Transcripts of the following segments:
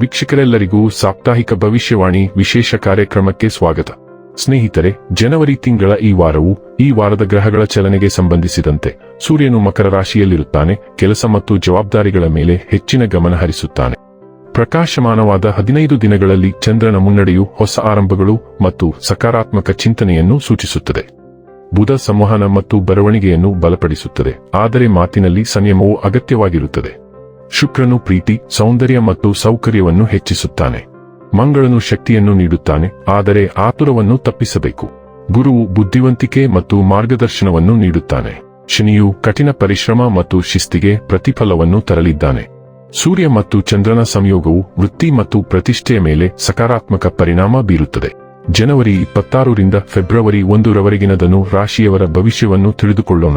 ವೀಕ್ಷಕರೆಲ್ಲರಿಗೂ ಸಾಪ್ತಾಹಿಕ ಭವಿಷ್ಯವಾಣಿ ವಿಶೇಷ ಕಾರ್ಯಕ್ರಮಕ್ಕೆ ಸ್ವಾಗತ. ಸ್ನೇಹಿತರೆ, ಜನವರಿ ತಿಂಗಳ ಈ ವಾರವು ಈ ವಾರದ ಗ್ರಹಗಳ ಚಲನೆಗೆ ಸಂಬಂಧಿಸಿದಂತೆ ಸೂರ್ಯನು ಮಕರ ರಾಶಿಯಲ್ಲಿರುತ್ತಾನೆ, ಕೆಲಸ ಮತ್ತು ಜವಾಬ್ದಾರಿಗಳ ಮೇಲೆ ಹೆಚ್ಚಿನ ಗಮನ ಹರಿಸುತ್ತಾನೆ. ಪ್ರಕಾಶಮಾನವಾದ ಹದಿನೈದು ದಿನಗಳಲ್ಲಿ ಚಂದ್ರನ ಮುನ್ನಡೆಯು ಹೊಸ ಆರಂಭಗಳು ಮತ್ತು ಸಕಾರಾತ್ಮಕ ಚಿಂತನೆಯನ್ನು ಸೂಚಿಸುತ್ತದೆ. ಬುಧ ಸಂವಹನ ಮತ್ತು ಬರವಣಿಗೆಯನ್ನು ಬಲಪಡಿಸುತ್ತದೆ, ಆದರೆ ಮಾತಿನಲ್ಲಿ ಸಂಯಮವು ಅಗತ್ಯವಾಗಿರುತ್ತದೆ. ಶುಕ್ರನು ಪ್ರೀತಿ, ಸೌಂದರ್ಯ ಮತ್ತು ಸೌಕರ್ಯವನ್ನು ಹೆಚ್ಚಿಸುತ್ತಾನೆ. ಮಂಗಳನು ಶಕ್ತಿಯನ್ನು ನೀಡುತ್ತಾನೆ, ಆದರೆ ಆತುರವನ್ನು ತಪ್ಪಿಸಬೇಕು. ಗುರುವು ಬುದ್ಧಿವಂತಿಕೆ ಮತ್ತು ಮಾರ್ಗದರ್ಶನವನ್ನು ನೀಡುತ್ತಾನೆ. ಶನಿಯು ಕಠಿಣ ಪರಿಶ್ರಮ ಮತ್ತು ಶಿಸ್ತಿಗೆ ಪ್ರತಿಫಲವನ್ನು ತರಲಿದ್ದಾನೆ. ಸೂರ್ಯ ಮತ್ತು ಚಂದ್ರನ ಸಂಯೋಗವು ವೃತ್ತಿ ಮತ್ತು ಪ್ರತಿಷ್ಠೆಯ ಮೇಲೆ ಸಕಾರಾತ್ಮಕ ಪರಿಣಾಮ ಬೀರುತ್ತದೆ. ಜನವರಿ ಇಪ್ಪತ್ತಾರರಿಂದ ಫೆಬ್ರವರಿ ಒಂದರವರೆಗಿನದನ್ನು ರಾಶಿಯವರ ಭವಿಷ್ಯವನ್ನು ತಿಳಿದುಕೊಳ್ಳೋಣ.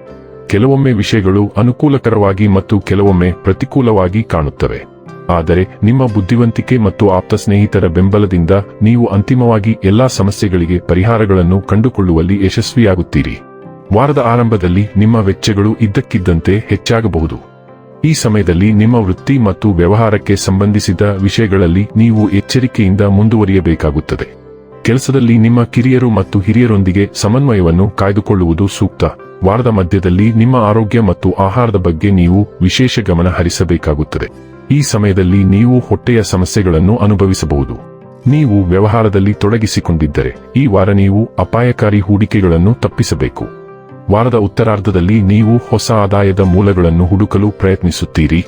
ಕೆಲವೊಮ್ಮೆ ವಿಷಯಗಳು ಅನುಕೂಲಕರವಾಗಿ ಮತ್ತು ಕೆಲವೊಮ್ಮೆ ಪ್ರತಿಕೂಲವಾಗಿ ಕಾಣುತ್ತವೆ. ಆದರೆ, ನಿಮ್ಮ ಬುದ್ಧಿವಂತಿಕೆ ಮತ್ತು ಆಪ್ತ ಸ್ನೇಹಿತರ ಬೆಂಬಲದಿಂದ ನೀವು ಅಂತಿಮವಾಗಿ ಎಲ್ಲಾ ಸಮಸ್ಯೆಗಳಿಗೆ ಪರಿಹಾರಗಳನ್ನು ಕಂಡುಕೊಳ್ಳುವಲ್ಲಿ ಯಶಸ್ವಿಯಾಗುತ್ತೀರಿ. ವಾರದ ಆರಂಭದಲ್ಲಿ ನಿಮ್ಮ ವೆಚ್ಚಗಳು ಇದ್ದಕ್ಕಿದ್ದಂತೆ ಹೆಚ್ಚಾಗಬಹುದು. ಈ ಸಮಯದಲ್ಲಿ ನಿಮ್ಮ ವೃತ್ತಿ ಮತ್ತು ವ್ಯವಹಾರಕ್ಕೆ ಸಂಬಂಧಿಸಿದ ವಿಷಯಗಳಲ್ಲಿ ನೀವು ಎಚ್ಚರಿಕೆಯಿಂದ ಮುಂದುವರಿಯಬೇಕಾಗುತ್ತದೆ. ಕೆಲಸದಲ್ಲಿ ನಿಮ್ಮ ಕಿರಿಯರು ಮತ್ತು ಹಿರಿಯರೊಂದಿಗೆ ಸಮನ್ವಯವನ್ನು ಕಾಯ್ದುಕೊಳ್ಳುವುದು ಸೂಕ್ತ. ವಾರದ ಮಧ್ಯದಲ್ಲಿ ನಿಮ್ಮ ಆರೋಗ್ಯ ಮತ್ತು ಆಹಾರದ ಬಗ್ಗೆ ನೀವು ವಿಶೇಷ ಗಮನ ಹರಿಸಬೇಕಾಗುತ್ತದೆ. ಈ ಸಮಯದಲ್ಲಿ ನೀವು ಹೊಟ್ಟೆಯ ಸಮಸ್ಯೆಗಳನ್ನು ಅನುಭವಿಸಬಹುದು. ನೀವು ವ್ಯವಹಾರದಲ್ಲಿ ತೊಡಗಿಸಿಕೊಂಡಿದ್ದರೆ ಈ ವಾರ ನೀವು ಅಪಾಯಕಾರಿ ಹೂಡಿಕೆಗಳನ್ನು ತಪ್ಪಿಸಬೇಕು. ವಾರದ ಉತ್ತರಾರ್ಧದಲ್ಲಿ ನೀವು ಹೊಸ ಆದಾಯದ ಮೂಲಗಳನ್ನು ಹುಡುಕಲು ಪ್ರಯತ್ನಿಸುತ್ತೀರಿ.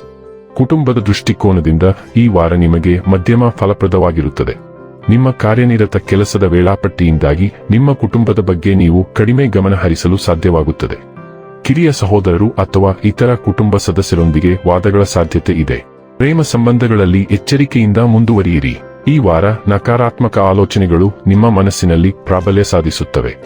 ಕುಟುಂಬದ ದೃಷ್ಟಿಕೋನದಿಂದ ಈ ವಾರ ನಿಮಗೆ ಮಧ್ಯಮ ಫಲಪ್ರದವಾಗಿರುತ್ತದೆ. ನಿಮ್ಮ ಕಾರ್ಯನಿರತ ಕೆಲಸದ ವೇಳಾಪಟ್ಟಿಯಿಂದಾಗಿ ನಿಮ್ಮ ಕುಟುಂಬದ ಬಗ್ಗೆ ನೀವು ಕಡಿಮೆ ಗಮನ ಹರಿಸಲು ಸಾಧ್ಯವಾಗುತ್ತದೆ. ಕಿರಿಯ ಸಹೋದರರು ಅಥವಾ ಇತರ ಕುಟುಂಬ ಸದಸ್ಯರೊಂದಿಗೆ ವಾದಗಳ ಸಾಧ್ಯತೆ ಇದೆ. ಪ್ರೇಮ ಸಂಬಂಧಗಳಲ್ಲಿ ಎಚ್ಚರಿಕೆಯಿಂದ ಮುಂದುವರಿಯಿರಿ. ಈ ವಾರ ನಕಾರಾತ್ಮಕ ಆಲೋಚನೆಗಳು ನಿಮ್ಮ ಮನಸ್ಸಿನಲ್ಲಿ ಪ್ರಾಬಲ್ಯ ಸಾಧಿಸುತ್ತವೆ.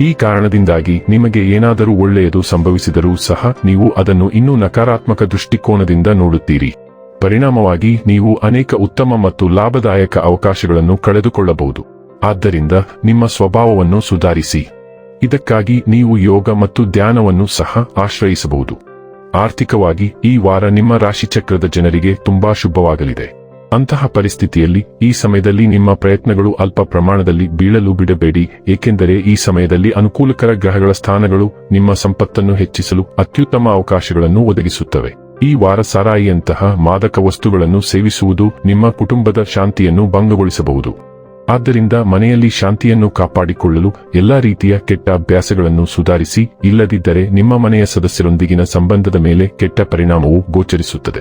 ಈ ಕಾರಣದಿಂದಾಗಿ ನಿಮಗೆ ಏನಾದರೂ ಒಳ್ಳೆಯದು ಸಂಭವಿಸಿದರೂ ಸಹ ನೀವು ಅದನ್ನು ಇನ್ನೂ ನಕಾರಾತ್ಮಕ ದೃಷ್ಟಿಕೋನದಿಂದ ನೋಡುತ್ತೀರಿ. ಪರಿಣಾಮವಾಗಿ ನೀವು ಅನೇಕ ಉತ್ತಮ ಮತ್ತು ಲಾಭದಾಯಕ ಅವಕಾಶಗಳನ್ನು ಕಳೆದುಕೊಳ್ಳಬಹುದು. ಆದ್ದರಿಂದ ನಿಮ್ಮ ಸ್ವಭಾವವನ್ನು ಸುಧಾರಿಸಿ. ಇದಕ್ಕಾಗಿ ನೀವು ಯೋಗ ಮತ್ತು ಧ್ಯಾನವನ್ನು ಸಹ ಆಶ್ರಯಿಸಬಹುದು. ಆರ್ಥಿಕವಾಗಿ ಈ ವಾರ ನಿಮ್ಮ ರಾಶಿಚಕ್ರದ ಜನರಿಗೆ ತುಂಬಾ ಶುಭವಾಗಲಿದೆ. ಅಂತಹ ಪರಿಸ್ಥಿತಿಯಲ್ಲಿ ಈ ಸಮಯದಲ್ಲಿ ನಿಮ್ಮ ಪ್ರಯತ್ನಗಳು ಅಲ್ಪ ಪ್ರಮಾಣದಲ್ಲಿ ಬೀಳಲು ಬಿಡಬೇಡಿ, ಏಕೆಂದರೆ ಈ ಸಮಯದಲ್ಲಿ ಅನುಕೂಲಕರ ಗ್ರಹಗಳ ಸ್ಥಾನಗಳು ನಿಮ್ಮ ಸಂಪತ್ತನ್ನು ಹೆಚ್ಚಿಸಲು ಅತ್ಯುತ್ತಮ ಅವಕಾಶಗಳನ್ನು ಒದಗಿಸುತ್ತವೆ. ಈ ವಾರ ಸಾರಾಯಿಯಂತಹ ಮಾದಕ ವಸ್ತುಗಳನ್ನು ಸೇವಿಸುವುದು ನಿಮ್ಮ ಕುಟುಂಬದ ಶಾಂತಿಯನ್ನು ಭಂಗಗೊಳಿಸಬಹುದು. ಆದ್ದರಿಂದ ಮನೆಯಲ್ಲಿ ಶಾಂತಿಯನ್ನು ಕಾಪಾಡಿಕೊಳ್ಳಲು ಎಲ್ಲಾ ರೀತಿಯ ಕೆಟ್ಟ ಅಭ್ಯಾಸಗಳನ್ನು ಸುಧಾರಿಸಿ, ಇಲ್ಲದಿದ್ದರೆ ನಿಮ್ಮ ಮನೆಯ ಸದಸ್ಯರೊಂದಿಗಿನ ಸಂಬಂಧದ ಮೇಲೆ ಕೆಟ್ಟ ಪರಿಣಾಮವು ಗೋಚರಿಸುತ್ತದೆ.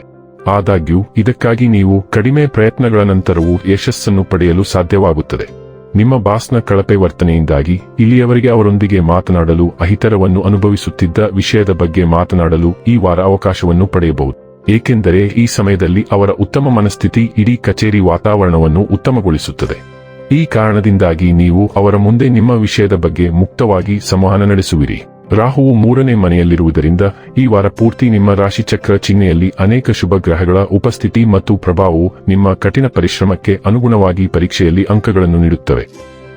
ಆದಾಗ್ಯೂ, ಇದಕ್ಕಾಗಿ ನೀವು ಕಡಿಮೆ ಪ್ರಯತ್ನಗಳ ನಂತರವೂ ಯಶಸ್ಸನ್ನು ಪಡೆಯಲು ಸಾಧ್ಯವಾಗುತ್ತದೆ. ನಿಮ್ಮ ಬಾಸ್ನ ಕಳಪೆ ವರ್ತನೆಯಿಂದಾಗಿ ಇಲ್ಲಿಯವರೆಗೆ ಅವರೊಂದಿಗೆ ಮಾತನಾಡಲು ಅಹಿತರವನ್ನು ಅನುಭವಿಸುತ್ತಿದ್ದ ವಿಷಯದ ಬಗ್ಗೆ ಮಾತನಾಡಲು ಈ ವಾರ ಅವಕಾಶವನ್ನು ಪಡೆಯಬಹುದು. ಏಕೆಂದರೆ ಈ ಸಮಯದಲ್ಲಿ ಅವರ ಉತ್ತಮ ಮನಸ್ಥಿತಿ ಇಡೀ ಕಚೇರಿ ವಾತಾವರಣವನ್ನು ಉತ್ತಮಗೊಳಿಸುತ್ತದೆ. ಈ ಕಾರಣದಿಂದಾಗಿ ನೀವು ಅವರ ಮುಂದೆ ನಿಮ್ಮ ವಿಷಯದ ಬಗ್ಗೆ ಮುಕ್ತವಾಗಿ ಸಂವಹನ ನಡೆಸುವಿರಿ. ರಾಹುವು ಮೂರನೇ ಮನೆಯಲ್ಲಿರುವುದರಿಂದ ಈ ವಾರ ಪೂರ್ತಿ ನಿಮ್ಮ ರಾಶಿಚಕ್ರ ಚಿಹ್ನೆಯಲ್ಲಿ ಅನೇಕ ಶುಭ ಗ್ರಹಗಳ ಉಪಸ್ಥಿತಿ ಮತ್ತು ಪ್ರಭಾವವು ನಿಮ್ಮ ಕಠಿಣ ಪರಿಶ್ರಮಕ್ಕೆ ಅನುಗುಣವಾಗಿ ಪರೀಕ್ಷೆಯಲ್ಲಿ ಅಂಕಗಳನ್ನು ನೀಡುತ್ತವೆ.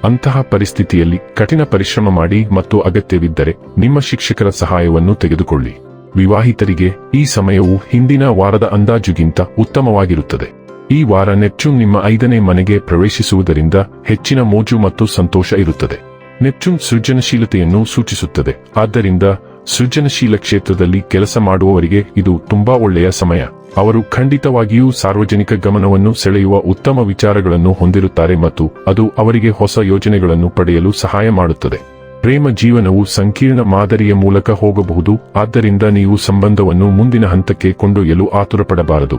ಅಂತಹ ಪರಿಸ್ಥಿತಿಯಲ್ಲಿ ಕಠಿಣ ಪರಿಶ್ರಮ ಮಾಡಿ ಮತ್ತು ಅಗತ್ಯವಿದ್ದರೆ ನಿಮ್ಮ ಶಿಕ್ಷಕರ ಸಹಾಯವನ್ನು ತೆಗೆದುಕೊಳ್ಳಿ. ವಿವಾಹಿತರಿಗೆ ಈ ಸಮಯವು ಹಿಂದಿನ ವಾರದ ಅಂದಾಜುಗಿಂತ ಉತ್ತಮವಾಗಿರುತ್ತದೆ. ಈ ವಾರ ನೆಚ್ಚು ನಿಮ್ಮ ಐದನೇ ಮನೆಗೆ ಪ್ರವೇಶಿಸುವುದರಿಂದ ಹೆಚ್ಚಿನ ಮೋಜು ಮತ್ತು ಸಂತೋಷ ಇರುತ್ತದೆ. ನೆಪ್ಚೂನ್ ಸೃಜನಶೀಲತೆಯನ್ನು ಸೂಚಿಸುತ್ತದೆ. ಆದ್ದರಿಂದ ಸೃಜನಶೀಲ ಕ್ಷೇತ್ರದಲ್ಲಿ ಕೆಲಸ ಮಾಡುವವರಿಗೆ ಇದು ತುಂಬಾ ಒಳ್ಳೆಯ ಸಮಯ. ಅವರು ಖಂಡಿತವಾಗಿಯೂ ಸಾರ್ವಜನಿಕ ಗಮನವನ್ನು ಸೆಳೆಯುವ ಉತ್ತಮ ವಿಚಾರಗಳನ್ನು ಹೊಂದಿರುತ್ತಾರೆ ಮತ್ತು ಅದು ಅವರಿಗೆ ಹೊಸ ಯೋಜನೆಗಳನ್ನು ಪಡೆಯಲು ಸಹಾಯ ಮಾಡುತ್ತದೆ. ಪ್ರೇಮ ಜೀವನವು ಸಂಕೀರ್ಣ ಮಾದರಿಯ ಮೂಲಕ ಹೋಗಬಹುದು. ಆದ್ದರಿಂದ ನೀವು ಸಂಬಂಧವನ್ನು ಮುಂದಿನ ಹಂತಕ್ಕೆ ಕೊಂಡೊಯ್ಯಲು ಆತುರಪಡಬಾರದು.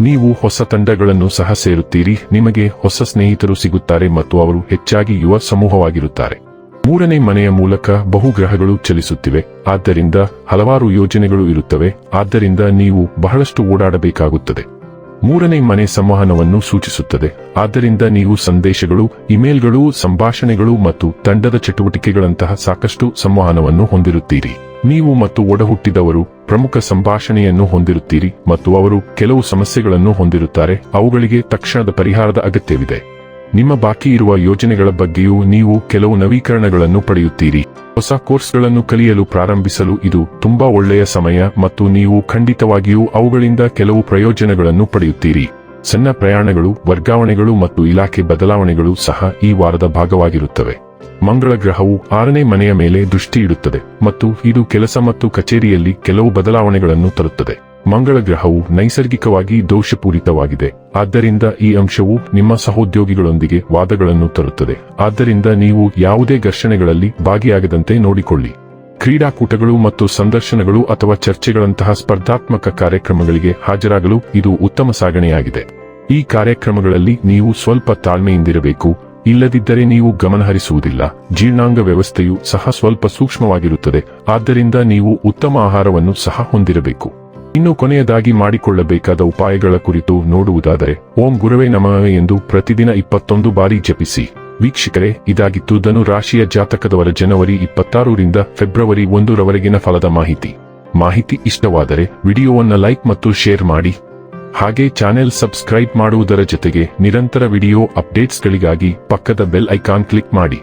ನೀವು ಹೊಸ ತಂಡಗಳನ್ನು ಸಹ ಸೇರುತ್ತೀರಿ. ನಿಮಗೆ ಹೊಸ ಸ್ನೇಹಿತರು ಸಿಗುತ್ತಾರೆ ಮತ್ತು ಅವರು ಹೆಚ್ಚಾಗಿ ಯುವ ಸಮೂಹವಾಗಿರುತ್ತಾರೆ. ಮೂರನೇ ಮನೆಯ ಮೂಲಕ ಬಹುಗ್ರಹಗಳು ಚಲಿಸುತ್ತಿವೆ. ಆದ್ದರಿಂದ ಹಲವಾರು ಯೋಜನೆಗಳು ಇರುತ್ತವೆ. ಆದ್ದರಿಂದ ನೀವು ಬಹಳಷ್ಟು ಓಡಾಡಬೇಕಾಗುತ್ತದೆ. ಮೂರನೇ ಮನೆ ಸಂವಹನವನ್ನು ಸೂಚಿಸುತ್ತದೆ. ಆದ್ದರಿಂದ ನೀವು ಸಂದೇಶಗಳು, ಇಮೇಲ್ಗಳು, ಸಂಭಾಷಣೆಗಳು ಮತ್ತು ತಂಡದ ಚಟುವಟಿಕೆಗಳಂತಹ ಸಾಕಷ್ಟು ಸಂವಹನವನ್ನು ಹೊಂದಿರುತ್ತೀರಿ. ನೀವು ಮತ್ತು ಒಡಹುಟ್ಟಿದವರು ಪ್ರಮುಖ ಸಂಭಾಷಣೆಯನ್ನು ಹೊಂದಿರುತ್ತೀರಿ ಮತ್ತು ಅವರು ಕೆಲವು ಸಮಸ್ಯೆಗಳನ್ನು ಹೊಂದಿರುತ್ತಾರೆ. ಅವುಗಳಿಗೆ ತಕ್ಷಣದ ಪರಿಹಾರದ ಅಗತ್ಯವಿದೆ. ನಿಮ್ಮ ಬಾಕಿ ಇರುವ ಯೋಜನೆಗಳ ಬಗ್ಗೆಯೂ ನೀವು ಕೆಲವು ನವೀಕರಣಗಳನ್ನು ಪಡೆಯುತ್ತೀರಿ. ಹೊಸ ಕೋರ್ಸ್ಗಳನ್ನು ಕಲಿಯಲು ಪ್ರಾರಂಭಿಸಲು ಇದು ತುಂಬಾ ಒಳ್ಳೆಯ ಸಮಯ ಮತ್ತು ನೀವು ಖಂಡಿತವಾಗಿಯೂ ಅವುಗಳಿಂದ ಕೆಲವು ಪ್ರಯೋಜನಗಳನ್ನು ಪಡೆಯುತ್ತೀರಿ. ಸಣ್ಣ ಪ್ರಯಾಣಗಳು, ವರ್ಗಾವಣೆಗಳು ಮತ್ತು ಇಲಾಖೆ ಬದಲಾವಣೆಗಳು ಸಹ ಈ ವಾರದ ಭಾಗವಾಗಿರುತ್ತವೆ. ಮಂಗಳ ಗ್ರಹವು ಆರನೇ ಮನೆಯ ಮೇಲೆ ದೃಷ್ಟಿ ಇಡುತ್ತದೆ ಮತ್ತು ಇದು ಕೆಲಸ ಮತ್ತು ಕಚೇರಿಯಲ್ಲಿ ಕೆಲವು ಬದಲಾವಣೆಗಳನ್ನು ತರುತ್ತದೆ. ಮಂಗಳ ಗ್ರಹವು ನೈಸರ್ಗಿಕವಾಗಿ ದೋಷಪೂರಿತವಾಗಿದೆ. ಆದ್ದರಿಂದ ಈ ಅಂಶವು ನಿಮ್ಮ ಸಹೋದ್ಯೋಗಿಗಳೊಂದಿಗೆ ವಾದಗಳನ್ನು ತರುತ್ತದೆ. ಆದ್ದರಿಂದ ನೀವು ಯಾವುದೇ ಘರ್ಷಣೆಗಳಲ್ಲಿ ಭಾಗಿಯಾಗದಂತೆ ನೋಡಿಕೊಳ್ಳಿ. ಕ್ರೀಡಾಕೂಟಗಳು ಮತ್ತು ಸಂದರ್ಶನಗಳು ಅಥವಾ ಚರ್ಚೆಗಳಂತಹ ಸ್ಪರ್ಧಾತ್ಮಕ ಕಾರ್ಯಕ್ರಮಗಳಿಗೆ ಹಾಜರಾಗಲು ಇದು ಉತ್ತಮ ಸಾಗಣೆಯಾಗಿದೆ. ಈ ಕಾರ್ಯಕ್ರಮಗಳಲ್ಲಿ ನೀವು ಸ್ವಲ್ಪ ತಾಳ್ಮೆಯಿಂದಿರಬೇಕು. ಇಲ್ಲದಿದ್ದರೆ ನೀವು ಗಮನಹರಿಸುವುದಿಲ್ಲ. ಜೀರ್ಣಾಂಗ ವ್ಯವಸ್ಥೆಯು ಸಹ ಸ್ವಲ್ಪ ಸೂಕ್ಷ್ಮವಾಗಿರುತ್ತದೆ. ಆದ್ದರಿಂದ ನೀವು ಉತ್ತಮ ಆಹಾರವನ್ನು ಸಹ ಹೊಂದಿರಬೇಕು. ಇನ್ನು ಕೊನೆಯದಾಗಿ ಮಾಡಿಕೊಳ್ಳಬೇಕಾದ ಉಪಾಯಗಳ ಕುರಿತು ನೋಡುವುದಾದರೆ, ಓಂ ಗುರುವೇ ನಮಃ ಎಂದು ಪ್ರತಿದಿನ ಇಪ್ಪತ್ತೊಂದು ಬಾರಿ ಜಪಿಸಿ. ವೀಕ್ಷಕರೇ, ಇದಾಗಿತ್ತು ಧನು ರಾಶಿಯ ಜಾತಕದವರ ಜನವರಿ ಇಪ್ಪತ್ತಾರರಿಂದ ಫೆಬ್ರವರಿ ಒಂದರವರೆಗಿನ ಫಲದ ಮಾಹಿತಿ. ಮಾಹಿತಿ ಇಷ್ಟವಾದರೆ ವಿಡಿಯೋವನ್ನು ಲೈಕ್ ಮತ್ತು ಶೇರ್ ಮಾಡಿ. ಹಾಗೆ ಚಾನೆಲ್ ಸಬ್ಸ್ಕ್ರೈಬ್ ಮಾಡುವುದರ ಜೊತೆಗೆ ನಿರಂತರ ವಿಡಿಯೋ ಅಪ್ಡೇಟ್ಸ್ಗಳಿಗಾಗಿ ಪಕ್ಕದ ಬೆಲ್ ಐಕಾನ್ ಕ್ಲಿಕ್ ಮಾಡಿ.